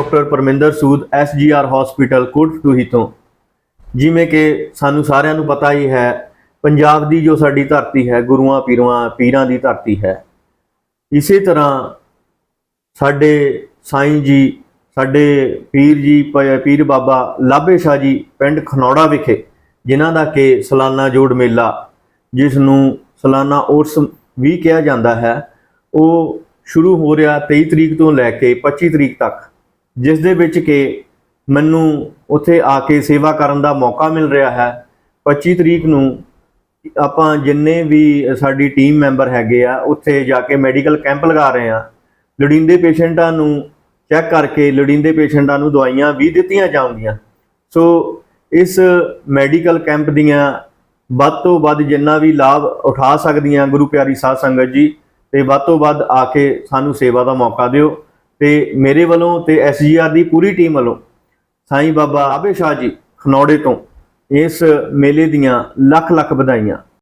Doctor Parminder Sood SGR hospital ਕੋਟਪਟੂਹੀ ਤੋਂ। ਜਿਵੇਂ ਕਿ ਸਾਨੂੰ ਸਾਰਿਆਂ ਨੂੰ ਪਤਾ ਹੀ ਹੈ, ਪੰਜਾਬ ਦੀ ਜੋ ਸਾਡੀ ਧਰਤੀ ਹੈ, ਗੁਰੂਆਂ, ਪੀਰਾਂ ਪੀਰਾਂ ਦੀ ਧਰਤੀ ਹੈ। ਇਸੇ ਤਰ੍ਹਾਂ ਸਾਡੇ ਸਾਈਂ ਜੀ, ਸਾਡੇ ਪੀਰ ਜੀ ਪੀਰ ਬਾਬਾ ਲਾਭੇ ਸ਼ਾਹ ਜੀ ਪਿੰਡ ਖਨੌੜਾ ਵਿਖੇ, ਜਿਨ੍ਹਾਂ ਦਾ ਕਿ ਸਾਲਾਨਾ ਜੋੜ ਮੇਲਾ, ਜਿਸ ਨੂੰ ਸਾਲਾਨਾ ਉਰਸ ਵੀ ਕਿਹਾ ਜਾਂਦਾ ਹੈ, ਉਹ ਸ਼ੁਰੂ ਹੋ ਰਿਹਾ 23 ਤਰੀਕ ਤੋਂ ਲੈ ਕੇ 25 ਤਰੀਕ ਤੱਕ। ਜਿਸ ਦੇ ਵਿੱਚ ਕਿ ਮੈਨੂੰ ਉੱਥੇ ਆ ਕੇ ਸੇਵਾ ਕਰਨ ਦਾ ਮੌਕਾ ਮਿਲ ਰਿਹਾ ਹੈ। 25 ਤਰੀਕ ਨੂੰ ਆਪਾਂ ਜਿੰਨੇ ਵੀ ਸਾਡੀ ਟੀਮ ਮੈਂਬਰ ਹੈਗੇ ਆ, ਉੱਥੇ ਜਾ ਕੇ ਮੈਡੀਕਲ ਕੈਂਪ ਲਗਾ ਰਹੇ ਆ ਲੋੜੀਂਦੇ ਪੇਸ਼ੈਂਟਾਂ ਨੂੰ ਚੈੱਕ ਕਰਕੇ ਲੋੜੀਂਦੇ ਪੇਸ਼ੈਂਟਾਂ ਨੂੰ ਦਵਾਈਆਂ ਵੀ ਦਿੱਤੀਆਂ ਜਾਣਗੀਆਂ। ਸੋ ਇਸ ਮੈਡੀਕਲ ਕੈਂਪ ਦੀਆਂ ਵੱਧ ਤੋਂ ਵੱਧ ਜਿੰਨਾ ਵੀ ਲਾਭ ਉਠਾ ਸਕਦੀਆਂ ਗੁਰੂ ਪਿਆਰੀ ਸਾਧ ਸੰਗਤ ਜੀ, ਤੇ ਵੱਧ ਤੋਂ ਵੱਧ ਆ ਕੇ ਸਾਨੂੰ ਸੇਵਾ ਦਾ ਮੌਕਾ ਦਿਓ। ਤੇ ਮੇਰੇ ਵੱਲੋਂ ਤੇ ਐਸਜੀਆਰ ਦੀ ਪੂਰੀ ਟੀਮ ਵੱਲੋਂ ਸਾਈਂ ਬਾਬਾ ਆਬੇ ਸ਼ਾਹ ਜੀ ਖਨੌੜੇ ਤੋਂ ਇਸ ਮੇਲੇ ਦੀਆਂ ਲੱਖ ਲੱਖ ਵਧਾਈਆਂ।